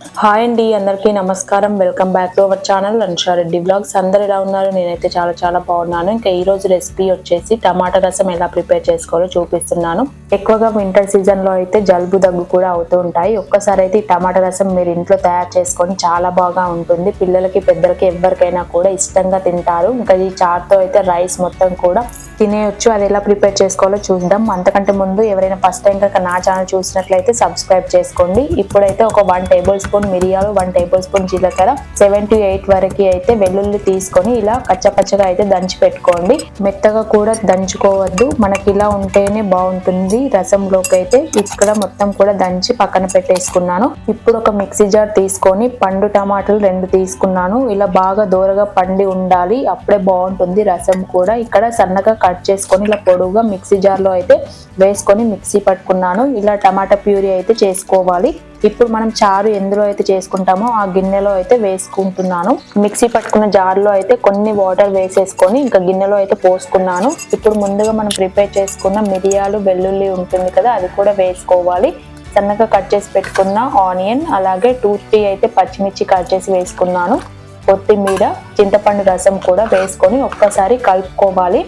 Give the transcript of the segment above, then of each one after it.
Hi అండి అందరికీ నమస్కారం. Welcome back to our channel Ansha Reddy blogs అందరు ఎలా ఉన్నారు? నేనైతే చాలా చాలా బాగున్నాను. ఇంకా ఈ రోజు రెసిపీ వచ్చేసి టమాటా రసం ఎలా ప్రిపేర్ చేసుకోవాలో చూపిస్తున్నాను. ఎక్కువగా వింటర్ సీజన్లో అయితే జలుబు దగ్గు కూడా అవుతూ ఉంటాయి. ఒక్కసారి అయితే ఈ టమాటా రసం మీరు ఇంట్లో తయారు చేసుకొని చాలా బాగా ఉంటుంది. పిల్లలకి పెద్దలకి ఎవరికైనా కూడా ఇష్టంగా తింటారు. ఇంకా ఈ చారుతో అయితే రైస్ మొత్తం కూడా తినేయొచ్చు. అది ఎలా ప్రిపేర్ చేసుకోవాలో చూద్దాం. అంతకంటే ముందు ఎవరైనా ఫస్ట్ టైం కనుక నా ఛానల్ చూసినట్లయితే సబ్స్క్రైబ్ చేసుకోండి. ఇప్పుడైతే ఒక వన్ టేబుల్ స్పూన్ మిరియాలు వన్ టేబుల్ స్పూన్ జీలకర్ర సెవెన్ టు ఎయిట్ వరకు అయితే వెల్లుల్లి తీసుకొని ఇలా కచ్చపచ్చగా అయితే దంచి పెట్టుకోండి. మెత్తగా కూడా దంచుకోవద్దు. మనకి ఇలా ఉంటేనే బాగుంటుంది. రసంలోకి అయితే ఇక్కడ మొత్తం కూడా దంచి పక్కన పెట్టేసుకున్నాను. ఇప్పుడు ఒక మిక్సీ జార్ తీసుకొని పండు టమాటాలు రెండు తీసుకున్నాను. ఇలా బాగా దూరగా పండి ఉండాలి. అప్పుడే బాగుంటుంది రసం కూడా. ఇక్కడ సన్నగా కట్ చేసుకొని ఇలా పొడుగుగా మిక్సీ జార్లో అయితే వేసుకొని మిక్సీ పట్టుకున్నాను. ఇలా టమాటా ప్యూరీ అయితే చేసుకోవాలి. ఇప్పుడు మనం చారు ఎందులో అయితే చేసుకుంటామో ఆ గిన్నెలో అయితే వేసుకుంటున్నాను. మిక్సీ పట్టుకున్న జార్లో అయితే కొన్ని వాటర్ వేసేసుకొని ఇంకా గిన్నెలో అయితే పోసుకున్నాను. ఇప్పుడు ముందుగా మనం ప్రిపేర్ చేసుకున్న మిరియాలు వెల్లుల్లి ఉంటుంది కదా అది కూడా వేసుకోవాలి. సన్నగా కట్ చేసి పెట్టుకున్న ఆనియన్ అలాగే టూ త్రీ అయితే పచ్చిమిర్చి కట్ చేసి వేసుకున్నాను. కొత్తిమీర చింతపండు రసం కూడా వేసుకొని ఒక్కసారి కలుపుకోవాలి.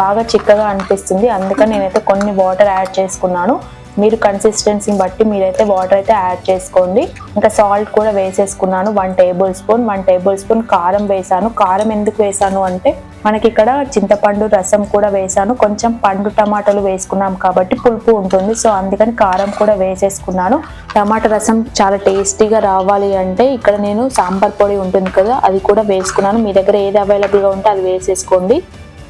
బాగా చిక్కగా అనిపిస్తుంది అందుకని నేనైతే కొన్ని వాటర్ యాడ్ చేసుకున్నాను. మీరు కన్సిస్టెన్సీని బట్టి మీరైతే వాటర్ అయితే యాడ్ చేసుకోండి. ఇంకా సాల్ట్ కూడా వేసేసుకున్నాను. One tablespoon one tablespoon కారం వేసాను. కారం ఎందుకు వేసాను అంటే మనకి ఇక్కడ చింతపండు రసం కూడా వేసాను. కొంచెం పండు టమాటాలు వేసుకున్నాం కాబట్టి పులుపు ఉంటుంది. సో అందుకని కారం కూడా వేసేసుకున్నాను. టమాటా రసం చాలా టేస్టీగా రావాలి అంటే ఇక్కడ నేను సాంబార్ పొడి ఉంటుంది కదా అది కూడా వేసుకున్నాను. మీ దగ్గర ఏది అవైలబుల్గా ఉంటే అది వేసేసుకోండి.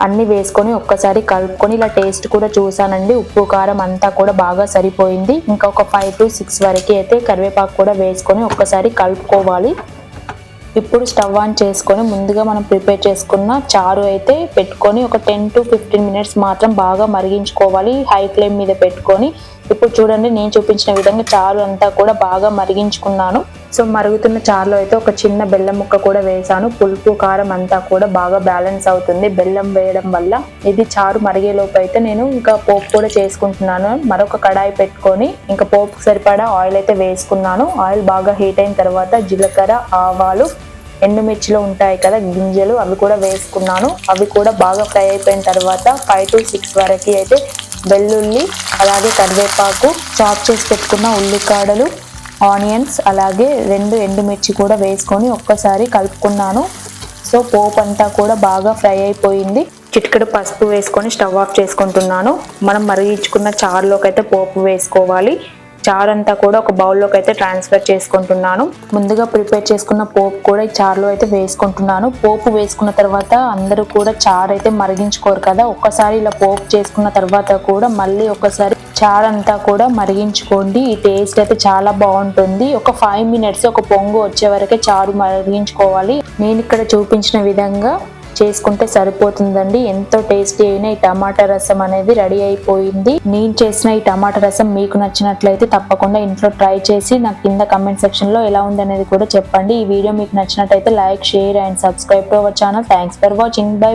అన్ని వేసుకొని ఒక్కసారి కలుపుకొని ఇలా టేస్ట్ కూడా చూసానండి ఉప్పు కారం అంతా కూడా బాగా సరిపోయింది. ఇంకా ఒక ఫైవ్ టు సిక్స్ వరకు అయితే కరివేపాకు కూడా వేసుకొని ఒక్కసారి కలుపుకోవాలి. ఇప్పుడు స్టవ్ ఆన్ చేసుకొని ముందుగా మనం ప్రిపేర్ చేసుకున్న చారు అయితే పెట్టుకొని ఒక టెన్ టు ఫిఫ్టీన్ మినిట్స్ మాత్రం బాగా మరిగించుకోవాలి. హై ఫ్లేమ్ మీద పెట్టుకొని. ఇప్పుడు చూడండి నేను చూపించిన విధంగా చారు అంతా కూడా బాగా మరిగించుకున్నాను. సో మరుగుతున్న చారులో అయితే ఒక చిన్న బెల్లం ముక్క కూడా వేసాను పులుపు కారం అంతా కూడా బాగా బ్యాలెన్స్ అవుతుంది. బెల్లం వేయడం వల్ల ఇది చారు మరిగేలోపు అయితే నేను ఇంకా పోపు కూడా చేసుకుంటున్నాను. మరొక కడాయి పెట్టుకొని ఇంకా పోపుకు సరిపడా ఆయిల్ అయితే వేసుకున్నాను. ఆయిల్ బాగా హీట్ అయిన తర్వాత జీలకర్ర ఆవాలు ఎండుమిర్చిలో ఉంటాయి కదా గింజలు అవి కూడా వేసుకున్నాను. అవి కూడా బాగా ఫ్రై అయిపోయిన తర్వాత ఫైవ్ టు సిక్స్ వరకు అయితే వెల్లుల్లి అలాగే కరివేపాకు చాప్ చేసి పెట్టుకున్న ఉల్లికాడలు ఆనియన్స్ అలాగే రెండు ఎండుమిర్చి కూడా వేసుకొని ఒక్కసారి కలుపుకున్నాను. సో పోపు అంతా కూడా బాగా ఫ్రై అయిపోయింది. చిటికెడు పసుపు వేసుకొని స్టవ్ ఆఫ్ చేసుకుంటున్నాను. మనం మరిగించుకున్న చారులోకి అయితే పోపు వేసుకోవాలి. చార్ అంతా కూడా ఒక బౌల్లోకి అయితే ట్రాన్స్ఫర్ చేసుకుంటున్నాను. ముందుగా ప్రిపేర్ చేసుకున్న పోపు కూడా ఈ చారులో అయితే వేసుకుంటున్నాను. పోపు వేసుకున్న తర్వాత అందరూ కూడా చారు అయితే మరిగించుకోరు కదా. ఒక్కసారి ఇలా పోపు చేసుకున్న తర్వాత కూడా మళ్ళీ ఒకసారి చార్ అంతా కూడా మరిగించుకోండి. ఈ టేస్ట్ అయితే చాలా బాగుంటుంది. ఒక ఫైవ్ మినిట్స్ ఒక పొంగు వచ్చే వరకే చారు మరిగించుకోవాలి. నేను ఇక్కడ చూపించిన విధంగా చేసుకుంటే సరిపోతుందండి. ఎంతో టేస్టీ అయిన ఈ టమాటా రసం అనేది రెడీ అయిపోయింది. నేను చేసిన ఈ టమాటా రసం మీకు నచ్చినట్లయితే తప్పకుండా ఇంట్లో ట్రై చేసి నాకు కింద కమెంట్ సెక్షన్లో ఎలా ఉంది అనేది కూడా చెప్పండి. ఈ వీడియో మీకు నచ్చినట్లయితే like share and subscribe to our channel thanks for watching bye bye